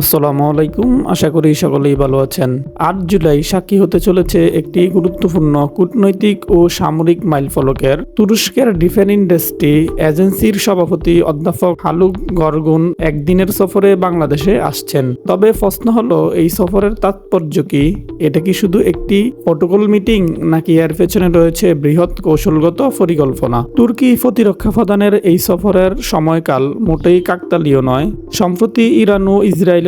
আসসালামু আলাইকুম, আশা করি সকলেই ভালো আছেন। আট জুলাই সাক্ষী হতে চলেছে একটি গুরুত্বপূর্ণ কূটনৈতিক ও সামরিক মাইলফলকের। তুরস্কের ডিফেন্স ইন্ডাস্ট্রি এজেন্সির সভাপতি অধ্যাপক হালুক গরগুন একদিনের সফরে বাংলাদেশে আসছেন। তবে প্রশ্ন হলো, এই সফরের তাৎপর্য কি? এটা কি শুধু একটি প্রটোকল মিটিং, নাকি এর পেছনে রয়েছে বৃহৎ কৌশলগত পরিকল্পনা? তুর্কি প্রতিরক্ষা প্রদানের এই সফরের সময়কাল মোটেই কাকতালীয় নয়। সম্প্রতি ইরান ও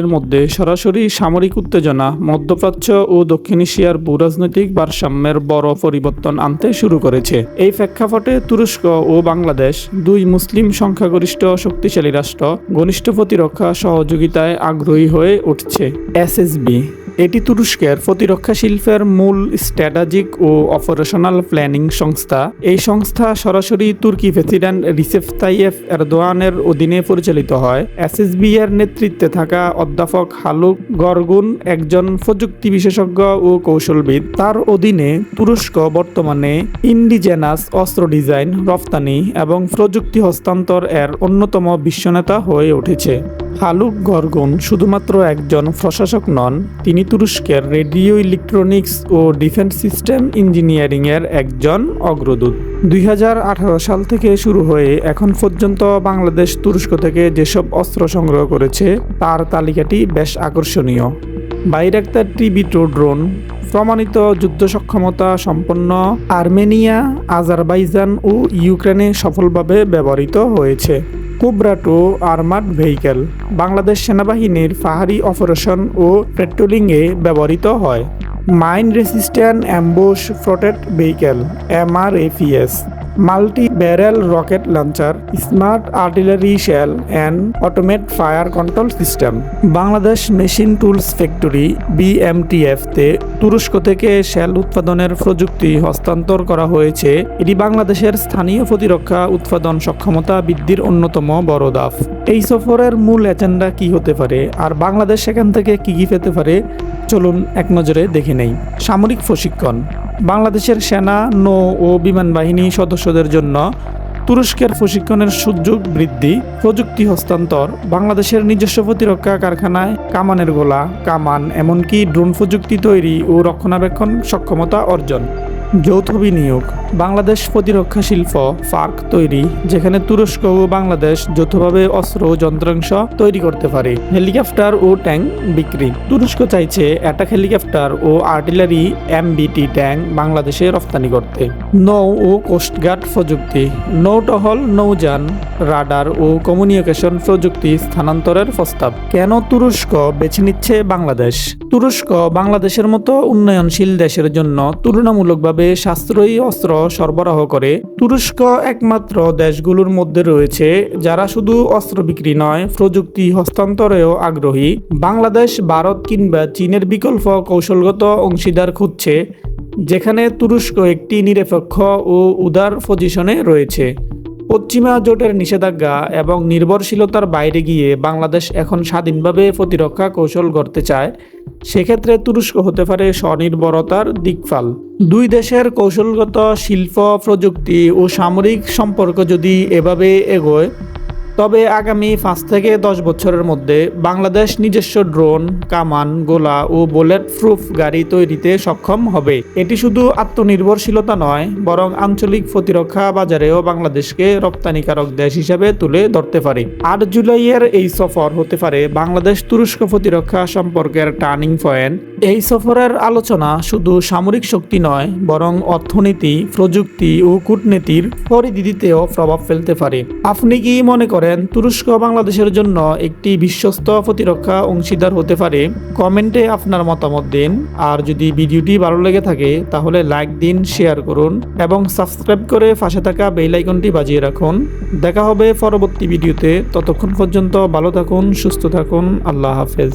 ইসরায়েলের মধ্যে সরাসরি সামরিক উত্তেজনা, মধ্যপ্রাচ্য ও দক্ষিণ এশিয়ার ভূরাজনৈতিক ভারসাম্যের বড় পরিবর্তন আনতে শুরু করেছে। এই প্রেক্ষাপটে তুরস্ক ও বাংলাদেশ, দুই মুসলিম সংখ্যাগরিষ্ঠ শক্তিশালী রাষ্ট্র, ঘনিষ্ঠ প্রতিরক্ষা সহযোগিতায় আগ্রহী হয়ে উঠছে। এসএসবি এটি তুরস্কের প্রতিরক্ষা শিল্পের মূল স্ট্র্যাটাজিক ও অপারেশনাল প্ল্যানিং সংস্থা। এই সংস্থা সরাসরি তুর্কি প্রেসিডেন্ট রিসেফ তাইয়েফ এরদোয়ানের অধীনে পরিচালিত হয়। এসএসবি এর নেতৃত্বে থাকা অধ্যাপক হালুক গরগুন একজন প্রযুক্তি বিশেষজ্ঞ ও কৌশলবিদ। তার অধীনে তুরস্ক বর্তমানে ইন্ডিজেনাস অস্ত্র ডিজাইন, রফতানি এবং প্রযুক্তি হস্তান্তর এর অন্যতম বিশ্বনেতা হয়ে উঠেছে। হালুক গরগুন শুধুমাত্র একজন প্রশাসক নন, তিনি তুরস্কের রেডিও ইলেকট্রনিক্স ও ডিফেন্স সিস্টেম ইঞ্জিনিয়ারিং এর একজন অগ্রদূত। দুই হাজার আঠারো সাল থেকে শুরু হয়ে এখন পর্যন্ত বাংলাদেশ তুরস্ক থেকে যেসব অস্ত্র সংগ্রহ করেছে, তার তালিকাটি বেশ আকর্ষণীয়। বাইরাক্তার টিভি টু ড্রোন, প্রমাণিত যুদ্ধ সক্ষমতা সম্পন্ন আর্মেনিয়া, আজারবাইজান ও ইউক্রেনে সফলভাবে ব্যবহৃত হয়েছে। কুবরাটো আর্মার্ড ভেহিকেল বাংলাদেশ সেনাবাহিনীর পাহাড়ি অপারেশন ও পেট্রোলিংয়ে ব্যবহৃত হয়। Mine resistant ambush protect vehicle এমআরএফিএস multi barrel rocket launcher, smart artillery shell, and automate fire control system. Bangladesh machine tools factory BMTF তে তুরস্ক থেকে শেল উৎপাদনের প্রযুক্তি হস্তান্তর করা হয়েছে। এটি বাংলাদেশের স্থানীয় প্রতিরক্ষা উৎপাদন সক্ষমতা বৃদ্ধির অন্যতম বড় ধাপ এই সফরের মূল এজেন্ডা কি হতে পারে? আর বাংলাদেশ সেখান থেকে কি কি পেতে পারে? চলুন এক নজরে দেখে নেই। সামরিক প্রশিক্ষণ। বাংলাদেশের সেনা, নৌ ও বিমান বাহিনী সদস্যদের জন্য তুরস্কের প্রশিক্ষণের সুযোগ বৃদ্ধি, প্রযুক্তি হস্তান্তর, বাংলাদেশের নিজস্ব প্রতিরক্ষা কারখানায় কামানের গোলা, কামান, এমনকি ড্রোন প্রযুক্তি তৈরি ও রক্ষণাবেক্ষণ সক্ষমতা অর্জন। যৌথ বিনিয়োগ। বাংলাদেশ প্রতিরক্ষা শিল্প ফার্ক তৈরি, যেখানে তুরস্ক ও বাংলাদেশ যৌথভাবে অস্ত্র ও যন্ত্রাংশ তৈরি করতে পারে। হেলিকপ্টার ও ট্যাঙ্ক বিক্রি। তুরস্ক চাইছে অ্যাটাক হেলিকপ্টার ও আর্টিলারি এমবিটি ট্যাঙ্ক বাংলাদেশে রপ্তানি করতে। নৌ ও কোস্টগার্ড প্রযুক্তি। নৌটহল, নৌযান, রাডার ও কমিউনিকেশন প্রযুক্তি স্থানান্তরের প্রস্তাব। কেন তুরস্ক বেছে নিচ্ছে বাংলাদেশ? তুরস্ক বাংলাদেশের মতো উন্নয়নশীল দেশের জন্য তুলনামূলকভাবে সাশ্রয়ী অস্ত্র সরবরাহ করে। তুরস্ক একমাত্র দেশগুলোর মধ্যে রয়েছে যারা শুধু অস্ত্র বিক্রি নয়, প্রযুক্তি হস্তান্তরেও আগ্রহী। বাংলাদেশ, ভারত কিংবা চীনের বিকল্প কৌশলগত অংশীদার খুঁজছে, যেখানে তুরস্ক একটি নিরপেক্ষ ও উদার পজিশনে রয়েছে। পশ্চিমা জোটের নিষেধাজ্ঞা এবং নির্ভরশীলতার বাইরে গিয়ে বাংলাদেশ এখন স্বাধীনভাবে প্রতিরক্ষা কৌশল গড়তে চায়, সেক্ষেত্রে তুরস্ক হতে পারে স্বনির্ভরতার দিকফাল। দুই দেশের কৌশলগত শিল্প, প্রযুক্তি ও সামরিক সম্পর্ক যদি এভাবে এগোয় তবে আগামী পাঁচ থেকে দশ বছরের মধ্যে বাংলাদেশ নিজস্ব ড্রোন, কামান, গোলা ও বুলেট প্রুফ গাড়ি তৈরিতে সক্ষম হবে। এটি শুধু আত্মনির্ভরশীলতা নয়, বরং আঞ্চলিক প্রতিরক্ষা বাজারেও বাংলাদেশকে রপ্তানিকারক দেশ হিসেবে তুলে ধরতে পারে। আট জুলাইয়ের এই সফর হতে পারে বাংলাদেশ তুরস্ক প্রতিরক্ষা সম্পর্কের টার্নিং পয়েন্ট। এই সফরের আলোচনা শুধু সামরিক শক্তি নয়, বরং অর্থনীতি, প্রযুক্তি ও কূটনীতির পরিধিতেও প্রভাব ফেলতে পারে। আপনি কি মনে করেন, তুরস্ক বাংলাদেশের জন্য একটি বিশ্বস্ত প্রতিরক্ষা অংশীদার হতে পারে। কমেন্টে আপনার মতামত দিন, আর যদি ভিডিওটি ভালো লেগে থাকে, তাহলে লাইক দিন, শেয়ার করুন, এবং সাবস্ক্রাইব করে পাশে থাকা বেল আইকনটি বাজিয়ে রাখুন। দেখা হবে পরবর্তী ভিডিওতে, ততক্ষণ পর্যন্ত ভালো থাকুন, সুস্থ থাকুন, আল্লাহ হাফেজ।